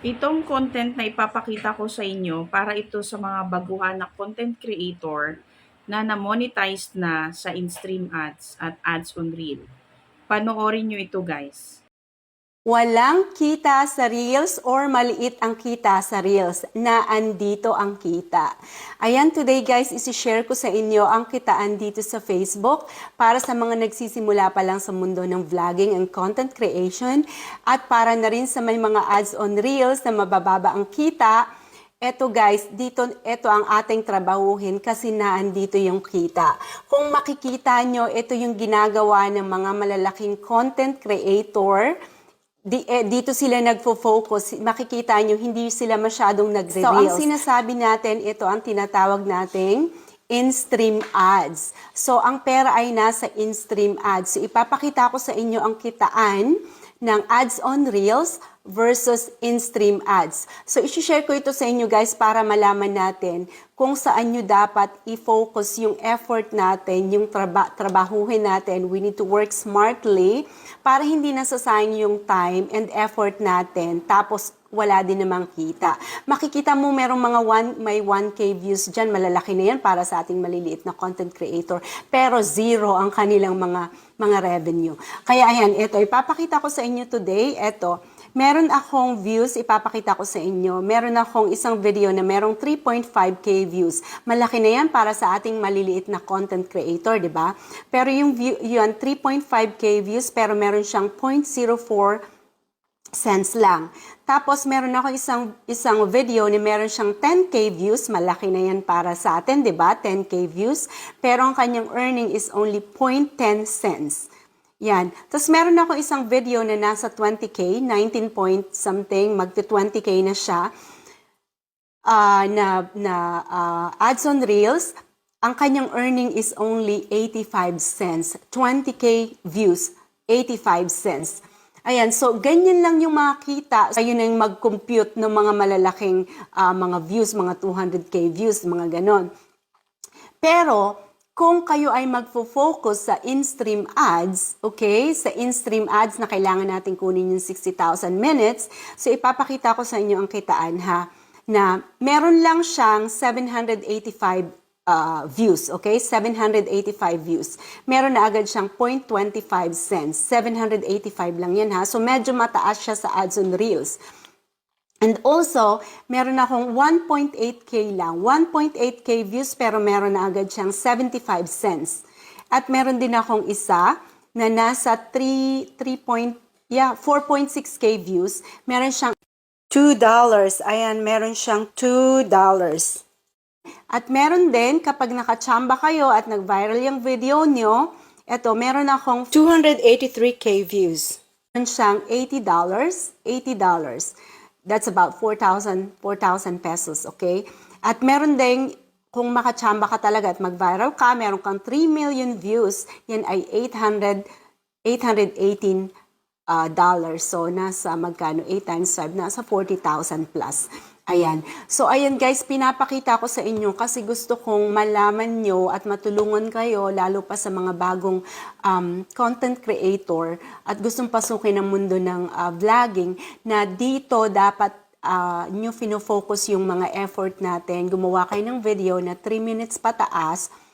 Itong content na ipapakita ko sa inyo para ito sa mga baguhan na content creator na na-monetize na sa in-stream ads at ads on reel. Panoorin nyo ito guys. Walang kita sa Reels or maliit ang kita sa Reels na andito ang kita. Ayan, today guys, isi-share ko sa inyo ang kitaan dito sa Facebook para sa mga nagsisimula pa lang sa mundo ng vlogging and content creation at para na rin sa may mga ads on Reels na mabababa ang kita Eto guys, dito ito ang ating trabahuhin kasi naandito yung kita. Kung makikita nyo, ito yung ginagawa ng mga malalaking content creator. Di, eh, dito sila nagfo-focus. Makikita nyo, hindi sila masyadong nag-reveal. So, ang sinasabi natin, ito ang tinatawag nating in-stream ads. So, ang pera ay nasa in-stream ads. So, ipapakita ko sa inyo ang kitaan ng ads on Reels versus in-stream ads. So, isi-share ko ito sa inyo guys para malaman natin kung saan nyo dapat i-focus yung effort natin, yung traba- trabahuhin natin. We need to work smartly para hindi nasasayang yung time and effort natin. Tapos, wala din namang kita. Makikita mo merong mga one, may 1K views dyan, malalaki na yan para sa ating maliliit na content creator. Pero zero ang kanilang mga, mga revenue. Kaya ayan, ito, ipapakita ko sa inyo today, ito, meron akong views, ipapakita ko sa inyo. Meron akong isang video na merong 3.5k views. Malaki na yan para sa ating maliliit na content creator, di ba? Pero yung view, yun, 3.5k views, pero meron siyang 0.04 cents lang. Tapos meron ako isang isang video na meron siyang 10k views, malaki na yan para sa atin, 'di ba? 10k views, pero ang kanyang earning is only 0.10 cents. Yan. Tapos meron ako isang video na nasa 20k, 19 point something, magti 20k na siya. ah, na na ah, ads on Reels, ang kanyang earning is only 85 cents. 20k views, 85 cents. Ayan, so ganyan lang yung makita. Kayo na yung mag-compute ng mga malalaking ah, mga views, mga 200k views, mga ganon. Pero, kung kayo ay magfo-focus sa in-stream ads, okay, sa in-stream ads na kailangan natin kunin yung 60,000 minutes, so ipapakita ko sa inyo ang kitaan ha, na meron lang siyang 785 uh, views, okay? 785 views. Meron na agad siyang 0.25 cents. 785 lang yan ha. So medyo mataas siya sa ads on Reels. And also, meron akong 1.8k lang. 1.8k views pero meron na agad siyang 75 cents. At meron din akong isa na nasa 3, 3 point, yeah, 4.6k views. Meron siyang $2. Ayan, meron siyang $2. At meron din, kapag nakachamba kayo at nag-viral yung video nyo, eto, meron akong 283k views. Meron siyang $80, $80. That's about 4,000 4,000 pesos, okay? At meron din, kung makachamba ka talaga at mag-viral ka, meron kang 3 million views, yan ay 800, 818 uh, dollars. So, nasa magkano? 8 times 5, nasa 40,000 plus. Ayan. So, ayan guys, pinapakita ko sa inyo kasi gusto kong malaman nyo at matulungan kayo, lalo pa sa mga bagong um, content creator at gustong pasukin ang mundo ng uh, vlogging na dito dapat uh, nyo finofocus yung mga effort natin. Gumawa kayo ng video na 3 minutes pataas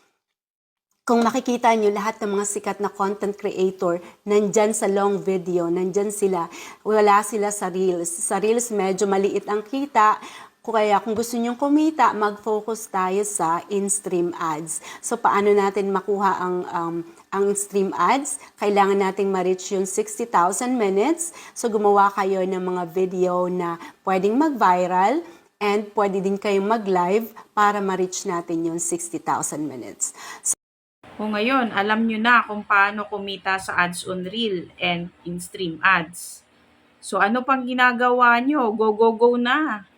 kung makikita nyo lahat ng mga sikat na content creator, nandyan sa long video, nandyan sila, wala sila sa Reels. Sa Reels, medyo maliit ang kita, kaya kung gusto nyong kumita, mag-focus tayo sa in-stream ads. So, paano natin makuha ang, um, ang in-stream ads? Kailangan nating ma-reach yung 60,000 minutes. So, gumawa kayo ng mga video na pwedeng mag-viral, and pwede din kayong mag-live para ma-reach natin yung 60,000 minutes. So, Kung ngayon, alam nyo na kung paano kumita sa ads on reel and in-stream ads. So ano pang ginagawa nyo? Go, go, go na!